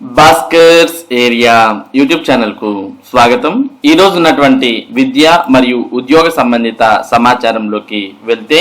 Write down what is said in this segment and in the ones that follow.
Bhaskar's area YouTube ఛానల్కు స్వాగతం. ఈ రోజు ఉన్నటువంటి విద్య మరియు ఉద్యోగ సంబంధిత సమాచారంలోకి వెళ్తే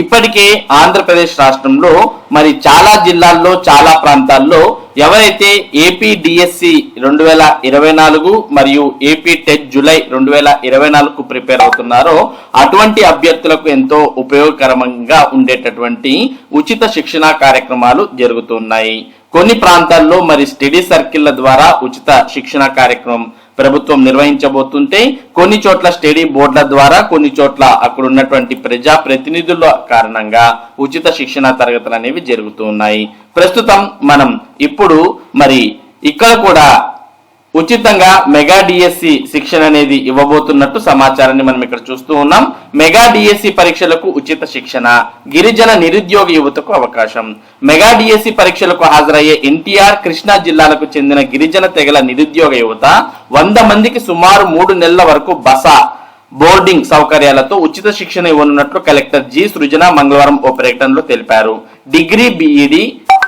ఇప్పటికే ఆంధ్రప్రదేశ్ రాష్ట్రంలో మరి చాలా జిల్లాల్లో చాలా ప్రాంతాల్లో ఎవరైతే ఏపీ డిఎస్సి రెండు వేల ఇరవై నాలుగు మరియు ఏపీ టెట్ జూలై రెండు వేల ఇరవై నాలుగు ప్రిపేర్ అవుతున్నారో అటువంటి అభ్యర్థులకు ఎంతో ఉపయోగకరంగా ఉండేటటువంటి ఉచిత శిక్షణ కార్యక్రమాలు జరుగుతున్నాయి. కొన్ని ప్రాంతాల్లో మరి స్టడీ సర్కిళ్ళ ద్వారా ఉచిత శిక్షణ కార్యక్రమం ప్రభుత్వం నిర్వహించబోతుంటే కొన్ని చోట్ల స్టడీ బోర్డుల ద్వారా కొన్ని చోట్ల అక్కడ ఉన్నటువంటి ప్రజా ప్రతినిధుల కారణంగా ఉచిత శిక్షణ తరగతులు అనేవి జరుగుతూ ఉన్నాయి. ప్రస్తుతం మనం ఇప్పుడు మరి ఇక్కడ కూడా ఉచితంగా మెగా డిఎస్సి శిక్షణ అనేది ఇవ్వబోతున్నట్టు సమాచారాన్ని మనం ఇక్కడ చూస్తూ ఉన్నాం. మెగా డిఎస్సి పరీక్షలకు ఉచిత శిక్షణ గిరిజన నిరుద్యోగ యువతకు అవకాశం. మెగా డిఎస్సి పరీక్షలకు హాజరయ్యే ఎన్టీఆర్ కృష్ణా జిల్లాలకు చెందిన గిరిజన తెగల నిరుద్యోగ యువత వంద మందికి సుమారు మూడు నెలల వరకు బస బోర్డింగ్ సౌకర్యాలతో ఉచిత శిక్షణ ఇవ్వనున్నట్లు కలెక్టర్ జి. సృజన మంగళవారం ఓ ప్రకటనలో తెలిపారు. డిగ్రీ బిఈడి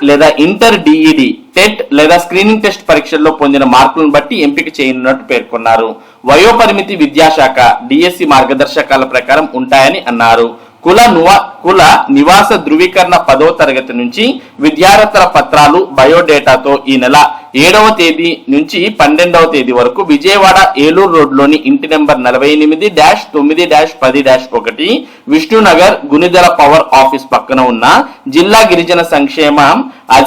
లేదా ఇంటర్ డిఈడి టెట్ లేదా స్క్రీనింగ్ టెస్ట్ పరీక్షల్లో పొందిన మార్కులను బట్టి ఎంపిక చేయనున్నట్టు పేర్కొన్నారు. వయోపరిమితి విద్యాశాఖ డిఎస్సి మార్గదర్శకాల ప్రకారం ఉంటాయని అన్నారు. కుల నువ కుల నివాస ధృవీకరణ పదో తరగతి నుంచి విద్యార్థుల పత్రాలు బయోడేటాతో ఈ నెల ఏడవ తేదీ నుంచి పన్నెండవ తేదీ వరకు విజయవాడ ఏలూరు రోడ్లోని ఇంటి నెంబర్ నలభై ఎనిమిది డాష్ తొమ్మిది డాష్ పది డాష్ ఒకటి విష్ణునగర్ గునిదల పవర్ ఆఫీస్ పక్కన ఉన్న జిల్లా గిరిజన సంక్షేమ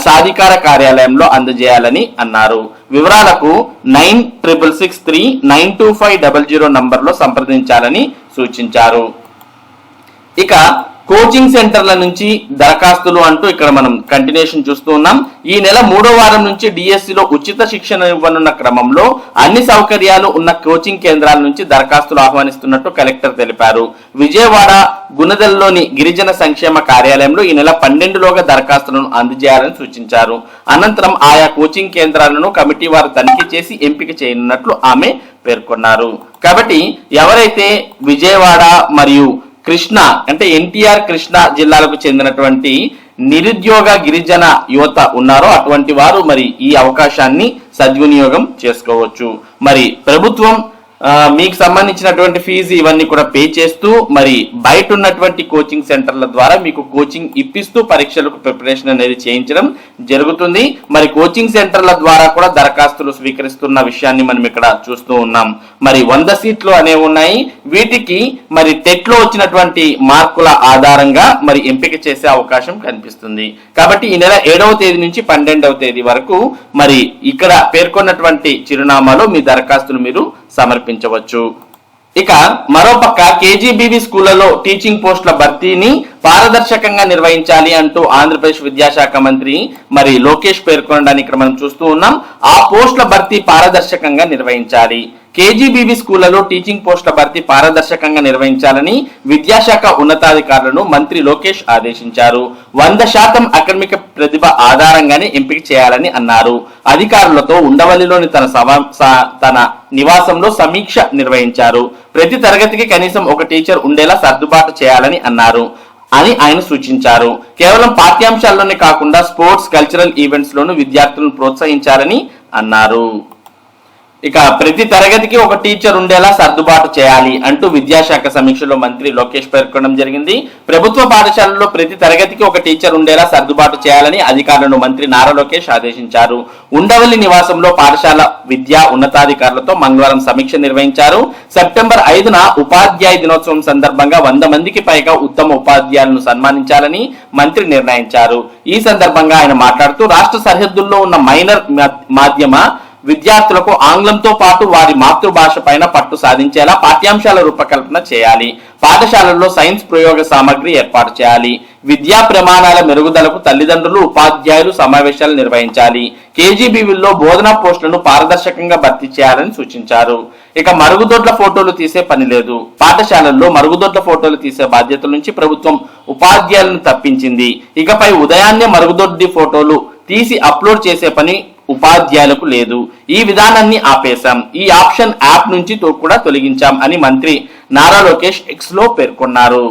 సాధికార కార్యాలయంలో అందజేయాలని అన్నారు. వివరాలకు nine triple six three nine two five double zero నంబర్లో సంప్రదించాలని సూచించారు. ఇక కోచింగ్ సెంటర్ల నుంచి దరఖాస్తులు అంటూ ఇక్కడ మనం కంటిన్యూషన్ చూస్తూ ఉన్నాం. ఈ నెల మూడో వారం నుంచి డిఎస్సిలో ఉచిత శిక్షణ ఇవ్వనున్న క్రమంలో అన్ని సౌకర్యాలు ఉన్న కోచింగ్ కేంద్రాల నుంచి దరఖాస్తులు ఆహ్వానిస్తున్నట్టు కలెక్టర్ తెలిపారు. విజయవాడ గుణదల్లోని గిరిజన సంక్షేమ కార్యాలయంలో ఈ నెల పన్నెండులోగా దరఖాస్తులను అందజేయాలని సూచించారు. అనంతరం ఆయా కోచింగ్ కేంద్రాలను కమిటీ వారు తనిఖీ చేసి ఎంపిక చేయనున్నట్లు ఆమె పేర్కొన్నారు. కాబట్టి ఎవరైతే విజయవాడ మరియు కృష్ణ అంటే ఎన్టీఆర్ కృష్ణ జిల్లాలకు చెందినటువంటి నిరుద్యోగ గిరిజన యువత ఉన్నారో అటువంటి వారు మరి ఈ అవకాశాన్ని సద్వినియోగం చేసుకోవచ్చు. మరి ప్రభుత్వం మీకు సంబంధించినటువంటి ఫీజు ఇవన్నీ కూడా పే చేస్తూ మరి బయట ఉన్నటువంటి కోచింగ్ సెంటర్ల ద్వారా మీకు కోచింగ్ ఇప్పిస్తూ పరీక్షలకు ప్రిపరేషన్ అనేది చేయించడం జరుగుతుంది. మరి కోచింగ్ సెంటర్ల ద్వారా కూడా దరఖాస్తులు స్వీకరిస్తున్న విషయాన్ని మనం ఇక్కడ చూస్తూ ఉన్నాం. మరి వంద సీట్లు అనేవి ఉన్నాయి. వీటికి మరి టెట్లో వచ్చినటువంటి మార్కుల ఆధారంగా మరి ఎంపిక చేసే అవకాశం కనిపిస్తుంది. కాబట్టి ఈ నెల ఏడవ తేదీ నుంచి పన్నెండవ తేదీ వరకు మరి ఇక్కడ పేర్కొన్నటువంటి చిరునామాలో మీ దరఖాస్తులు మీరు సమర్పించవచ్చు ఇక మరోపక్క కేజీబీవీ స్కూళ్ళలో టీచింగ్ పోస్టుల భర్తీని పారదర్శకంగా నిర్వహించాలి అంటూ ఆంధ్రప్రదేశ్ విద్యాశాఖ మంత్రి మరి లోకేష్ పేర్కొనడానికి ఇక్కడ మనం చూస్తూ ఉన్నాం. ఆ పోస్టుల భర్తీ పారదర్శకంగా నిర్వహించాలి. కేజీబీవీ స్కూళ్ళలో టీచింగ్ పోస్టుల భర్తీ పారదర్శకంగా నిర్వహించాలని విద్యాశాఖ ఉన్నతాధికారులను మంత్రి లోకేష్ ఆదేశించారు. వంద శాతం అకడమిక ప్రతిభ ఆధారంగానే ఎంపిక చేయాలని అన్నారు. అధికారులతో ఉండవల్లిలోని తన సభ స- తన నివాసంలో సమీక్ష నిర్వహించారు. ప్రతి తరగతికి కనీసం ఒక టీచర్ ఉండేలా సర్దుబాటు చేయాలని అన్నారు. అని ఆయన సూచించారు. కేవలం పాఠ్యాంశాల్లోనే కాకుండా స్పోర్ట్స్ కల్చరల్ ఈవెంట్స్ లోను విద్యార్థులను ప్రోత్సహించాలని అన్నారు. ఇక ప్రతి తరగతికి ఒక టీచర్ ఉండేలా సర్దుబాటు చేయాలి అంటూ విద్యాశాఖ సమీక్షలో మంత్రి లోకేష్ పేర్కొనడం జరిగింది. ప్రభుత్వ పాఠశాలలో ప్రతి తరగతికి ఒక టీచర్ ఉండేలా సర్దుబాటు చేయాలని అధికారులను మంత్రి నారా లోకేష్ ఆదేశించారు. ఉండవల్లి నివాసంలో పాఠశాల విద్యా ఉన్నతాధికారులతో మంగళవారం సమీక్ష నిర్వహించారు. సెప్టెంబర్ ఐదున ఉపాధ్యాయ దినోత్సవం సందర్భంగా వంద మందికి పైగా ఉత్తమ ఉపాధ్యాయులను సన్మానించాలని మంత్రి నిర్ణయించారు. ఈ సందర్భంగా ఆయన మాట్లాడుతూ రాష్ట్ర సరిహద్దుల్లో ఉన్న మైనర్ మా- మాధ్యమ విద్యార్థులకు ఆంగ్లంతో పాటు వారి మాతృభాష పైన పట్టు సాధించేలా పాఠ్యాంశాల రూపకల్పన చేయాలి. పాఠశాలల్లో సైన్స్ ప్రయోగ సామగ్రి ఏర్పాటు చేయాలి. విద్యా ప్రమాణాల మెరుగుదలకు తల్లిదండ్రులు ఉపాధ్యాయులు సమావేశాలు నిర్వహించాలి. కేజీబీవీల్లో బోధనా పోస్టులను పారదర్శకంగా భర్తీ చేయాలని సూచించారు. ఇక మరుగుదొడ్ల ఫోటోలు తీసే పని లేదు. పాఠశాలల్లో మరుగుదొడ్ల ఫోటోలు తీసే బాధ్యతల నుంచి ప్రభుత్వం ఉపాధ్యాయులను తప్పించింది. ఇకపై ఉదయాన్నే మరుగుదొడ్డి ఫోటోలు తీసి అప్లోడ్ చేసే పని ఉపాధ్యాయులకు లేదు. ఈ విధానాన్ని ఆపేశాం. ఈ ఆప్షన్ యాప్ నుంచి తో కూడా తొలగించాం అని మంత్రి నారా లోకేష్ ఎక్స్లో పేర్కొన్నారు.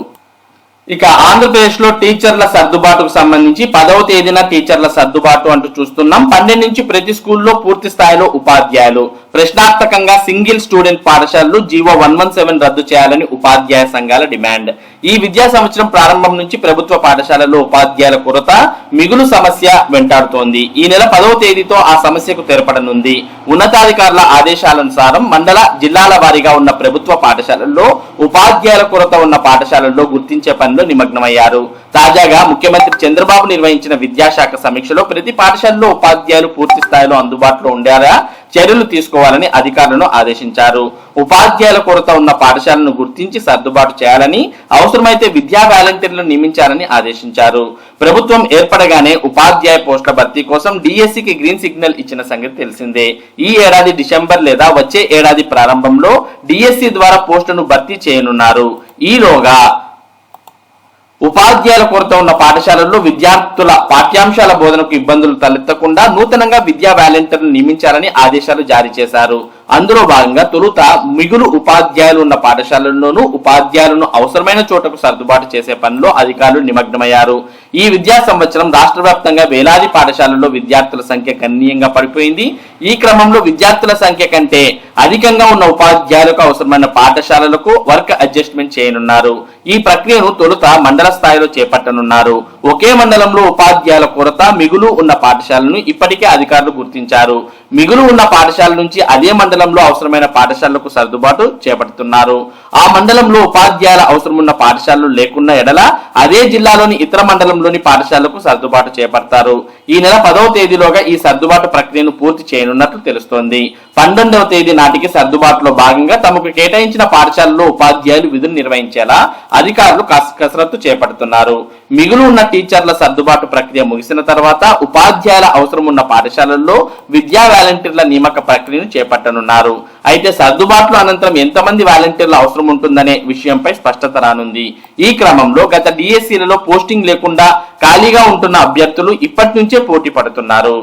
ఇక ఆంధ్రప్రదేశ్లో టీచర్ల సర్దుబాటుకు సంబంధించి పదవ తేదీన టీచర్ల సర్దుబాటు అంటూ చూస్తున్నాం. పన్నెండు నుంచి ప్రతి స్కూల్లో పూర్తి స్థాయిలో ఉపాధ్యాయులు. ప్రశ్నార్థకంగా సింగిల్ స్టూడెంట్ పాఠశాలలు జీవో వన్ వన్ సెవెన్ రద్దు చేయాలని ఉపాధ్యాయ సంఘాల డిమాండ్. ఈ విద్యా సంవత్సరం ప్రారంభం నుంచి ప్రభుత్వ పాఠశాలలో ఉపాధ్యాయుల కొరత మిగులు సమస్య వెంటాడుతోంది. ఈ నెల పదవ తేదీతో ఆ సమస్యకు తెరపడనుంది. ఉన్నతాధికారుల ఆదేశాలనుసారం మండల జిల్లాల వారీగా ఉన్న ప్రభుత్వ పాఠశాలల్లో ఉపాధ్యాయుల కొరత ఉన్న పాఠశాలల్లో గుర్తించే పనిలో నిమగ్నమయ్యారు. తాజాగా ముఖ్యమంత్రి చంద్రబాబు నిర్వహించిన విద్యాశాఖ సమీక్షలో ప్రతి పాఠశాలలో ఉపాధ్యాయులు పూర్తి స్థాయిలో అందుబాటులో ఉండేలా చర్యలు తీసుకోవాలని అధికారులను ఆదేశించారు. ఉపాధ్యాయుల కొరత ఉన్న పాఠశాలను గుర్తించి సర్దుబాటు చేయాలని అవసరమైతే విద్యా వాలంటీర్లను నియమించాలని ఆదేశించారు. ప్రభుత్వం ఏర్పడగానే ఉపాధ్యాయ పోస్టుల భర్తీ కోసం డిఎస్సికి గ్రీన్ సిగ్నల్ ఇచ్చిన సంగతి తెలిసిందే. ఈ ఏడాది డిసెంబర్ లేదా వచ్చే ఏడాది ప్రారంభంలో డిఎస్సి ద్వారా పోస్టును భర్తీ చేయనున్నారు. ఈలోగా ఉపాధ్యాయుల కొరత ఉన్న పాఠశాలల్లో విద్యార్థుల పాఠ్యాంశాల బోధనకు ఇబ్బందులు తలెత్తకుండా నూతనంగా విద్యా వాలంటీర్లు నియమించాలని ఆదేశాలు జారీ చేశారు. అందులో భాగంగా తొలుత మిగులు ఉపాధ్యాయులు ఉన్న పాఠశాలల్లోనూ ఉపాధ్యాయులను అవసరమైన చోటకు సర్దుబాటు చేసే పనిలో అధికారులు నిమగ్నమయ్యారు. ఈ విద్యా సంవత్సరం రాష్ట్ర వ్యాప్తంగా వేలాది పాఠశాలల్లో విద్యార్థుల సంఖ్య గణనీయంగా పడిపోయింది. ఈ క్రమంలో విద్యార్థుల సంఖ్య కంటే అధికంగా ఉన్న ఉపాధ్యాయులకు అవసరమైన పాఠశాలలకు వర్క్ అడ్జస్ట్మెంట్ చేయనున్నారు. ఈ ప్రక్రియను తొలుత మండల స్థాయిలో చేపట్టనున్నారు. ఒకే మండలంలో ఉపాధ్యాయుల కొరత మిగులు ఉన్న పాఠశాలను ఇప్పటికే అధికారులు గుర్తించారు. మిగులు ఉన్న పాఠశాల నుంచి అదే మండలంలో అవసరమైన పాఠశాలలకు సర్దుబాటు చేపడుతున్నారు. ఆ మండలంలో ఉపాధ్యాయుల అవసరమున్న పాఠశాలలు లేకున్న ఎడల అదే జిల్లాలోని ఇతర మండలంలోని పాఠశాలకు సర్దుబాటు చేపడతారు. ఈ నెల పదవ తేదీలోగా ఈ సర్దుబాటు ప్రక్రియను పూర్తి చేయనున్నట్లు తెలుస్తోంది. పన్నెండవ తేదీ నాటికి సర్దుబాటులో భాగంగా తమకు కేటాయించిన పాఠశాలలో ఉపాధ్యాయులు విధులు నిర్వహించేలా అధికారులు కస- కసరత్తు చేపడుతున్నారు. మిగులు ఉన్న టీచర్ల సర్దుబాటు ప్రక్రియ ముగిసిన తర్వాత ఉపాధ్యాయుల అవసరం ఉన్న పాఠశాలల్లో విద్యా వాలంటీర్ల నియామక ప్రక్రియను చేపట్టనున్నారు. అయితే సర్దుబాట్లు అనంతరం ఎంతమంది వాలంటీర్ల అవసరం ఉంటుందనే విషయంపై స్పష్టత రానుంది. ఈ క్రమంలో గత డిఎస్సీలలో పోస్టింగ్ లేకుండా ఖాళీగా ఉంటున్న అభ్యర్థులు ఇప్పటి నుంచే పోటీ పడుతున్నారు.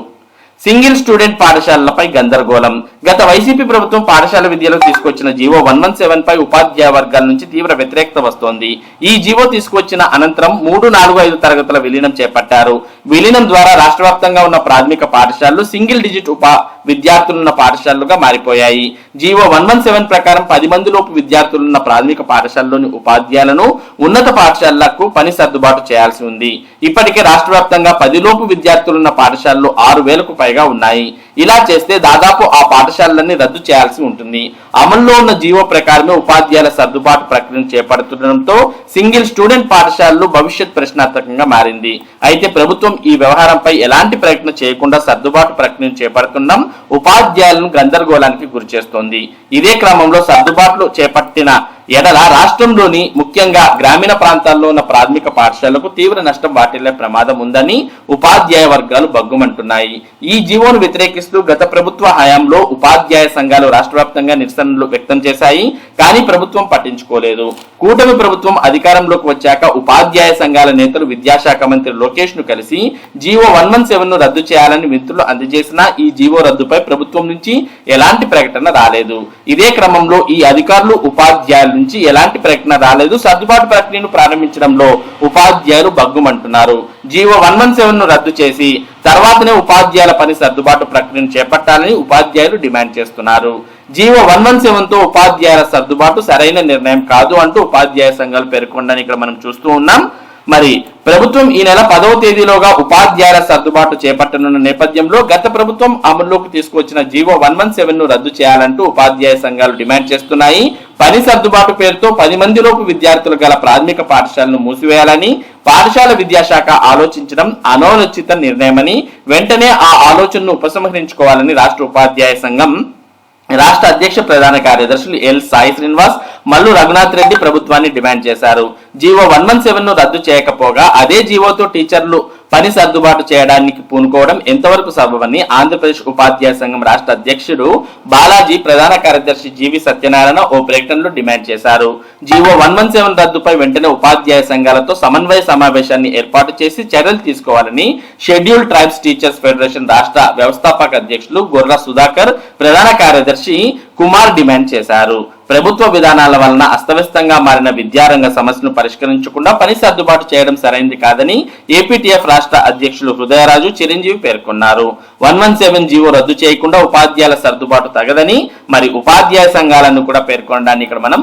సింగిల్ స్టూడెంట్ పాఠశాలలపై గందరగోళం. గత వైసీపీ ప్రభుత్వం పాఠశాల విద్యలో తీసుకొచ్చిన జీవో వన్ వన్ సెవెన్ పై ఉపాధ్యాయ వర్గాల నుంచి తీవ్ర వ్యతిరేకత వస్తోంది. ఈ జీవో తీసుకొచ్చిన అనంతరం మూడు నాలుగు ఐదు తరగతుల విలీనం చేపట్టారు. విలీనం ద్వారా రాష్ట్ర వ్యాప్తంగా ఉన్న ప్రాథమిక పాఠశాలలు సింగిల్ డిజిట్ ఉపా విద్యార్థులున్న పాఠశాలలుగా మారిపోయాయి. జీవో వన్ వన్ సెవెన్ ప్రకారం పది మంది లోపు విద్యార్థులున్న ప్రాథమిక పాఠశాలలోని ఉపాధ్యాయులను ఉన్నత పాఠశాలలకు పని సర్దుబాటు చేయాల్సి ఉంది. ఇప్పటికే రాష్ట్ర వ్యాప్తంగా పది లోపు విద్యార్థులున్న పాఠశాలలు ఆరు వేలకు పైగా ఉన్నాయి. ఇలా చేస్తే దాదాపు ఆ పాఠశాలలన్నీ రద్దు చేయాల్సి ఉంటుంది. అమల్లో ఉన్న జీవో ప్రకారమే ఉపాధ్యాయుల సర్దుబాటు ప్రక్రియను చేపడుతుండటంతో సింగిల్ స్టూడెంట్ పాఠశాలలు భవిష్యత్ ప్రశ్నార్థకంగా మారింది. అయితే ప్రభుత్వం ఈ వ్యవహారంపై ఎలాంటి ప్రయత్నం చేయకుండా సర్దుబాటు ప్రక్రియను చేపడుతున్నాం. ఉపాధ్యాయులను గందరగోళానికి గురి చేస్తోంది ఇదే క్రమంలో సర్దుబాట్లు చేపట్టిన ఎడల రాష్ట్రంలోని ముఖ్యంగా గ్రామీణ ప్రాంతాల్లో ఉన్న ప్రాథమిక పాఠశాలకు తీవ్ర నష్టం వాటిల్లే ప్రమాదం ఉందని ఉపాధ్యాయ వర్గాలు బగ్గుమంటున్నాయి ఈ జీవోను వ్యతిరేకిస్తూ గత ప్రభుత్వ హయాంలో ఉపాధ్యాయ సంఘాలు రాష్ట్ర వ్యాప్తంగా నిరసనలు వ్యక్తం చేశాయి. కానీ ప్రభుత్వం పట్టించుకోలేదు. కూటమి ప్రభుత్వం అధికారంలోకి వచ్చాక ఉపాధ్యాయ సంఘాల నేతలు విద్యాశాఖ మంత్రి లోకేష్ను కలిసి జీవో వన్ వన్ సెవెన్ను రద్దు చేయాలని మిత్రులు అందజేసిన ఈ జీవో రద్దుపై ప్రభుత్వం నుంచి ఎలాంటి ప్రకటన రాలేదు. ఇదే క్రమంలో ఈ అధికారులు ఉపాధ్యాయులు నుంచి ఎలాంటి ప్రకటన రాలేదు. సర్దుబాటు ప్రక్రియను ప్రారంభించడంలో ఉపాధ్యాయులు బగ్గుమంటున్నారు జీవో వన్ వన్ సెవెన్ను రద్దు చేసి తర్వాతనే ఉపాధ్యాయుల పని సర్దుబాటు ప్రక్రియను చేపట్టాలని ఉపాధ్యాయులు డిమాండ్ చేస్తున్నారు. జీవో వన్ వన్ సెవెన్తో ఉపాధ్యాయుల సర్దుబాటు సరైన నిర్ణయం కాదు అంటూ ఉపాధ్యాయ సంఘాలు పేర్కొనడానికి ఇక్కడ మనం చూస్తూ ఉన్నాం. మరి ప్రభుత్వం ఈ నెల పదవ తేదీలోగా ఉపాధ్యాయుల సర్దుబాటు చేపట్టనున్న నేపథ్యంలో గత ప్రభుత్వం అమల్లోకి తీసుకొచ్చిన జీవో వన్ వన్ సెవెన్ను రద్దు చేయాలంటూ ఉపాధ్యాయ సంఘాలు డిమాండ్ చేస్తున్నాయి. పని సర్దుబాటు పేరుతో పది మందిలోపు విద్యార్థులు గల ప్రాథమిక పాఠశాలను మూసివేయాలని పాఠశాల విద్యాశాఖ ఆలోచించడం అనాలోచిత నిర్ణయమని వెంటనే ఆ ఆలోచనను ఉపసంహరించుకోవాలని రాష్ట్ర ఉపాధ్యాయ సంఘం రాష్ట్ర అధ్యక్ష ప్రధాన కార్యదర్శులు ఎల్ సాయి శ్రీనివాస్ మల్లు రఘునాథ్ రెడ్డి ప్రభుత్వాన్ని డిమాండ్ చేశారు. జీవో వన్ వన్ సెవెన్ను రద్దు చేయకపోగా అదే జీవోతో టీచర్లు పని సర్దుబాటు చేయడానికి పూనుకోవడం ఎంతవరకు సబబని ఆంధ్రప్రదేశ్ ఉపాధ్యాయ సంఘం రాష్ట్ర అధ్యక్షుడు బాలాజీ ప్రధాన కార్యదర్శి జీవి సత్యనారాయణ ఓ ప్రకటనలో డిమాండ్ చేశారు. జీవో వన్ వన్ సెవెన్ రద్దుపై వెంటనే ఉపాధ్యాయ సంఘాలతో సమన్వయ సమావేశాన్ని ఏర్పాటు చేసి చర్యలు తీసుకోవాలని షెడ్యూల్ ట్రైబ్స్ టీచర్స్ ఫెడరేషన్ రాష్ట్ర వ్యవస్థాపక అధ్యక్షులు గొర్ర సుధాకర్ ప్రధాన కార్యదర్శి కుమార్ డిమాండ్ చేశారు. ప్రభుత్వ విధానాల వలన అస్తవ్యస్తంగా మారిన విద్యారంగ సమస్యను పరిష్కరించకుండా పని సర్దుబాటు చేయడం సరైంది కాదని ఏపీటీఎఫ్ రాష్ట్ర అధ్యక్షులు హృదయరాజు చిరంజీవి పేర్కొన్నారు. వన్ వన్ సెవెన్ జీవో రద్దు చేయకుండా ఉపాధ్యాయుల సర్దుబాటు తగదని మరి ఉపాధ్యాయ సంఘాలను కూడా పేర్కొనడాన్ని ఇక్కడ మనం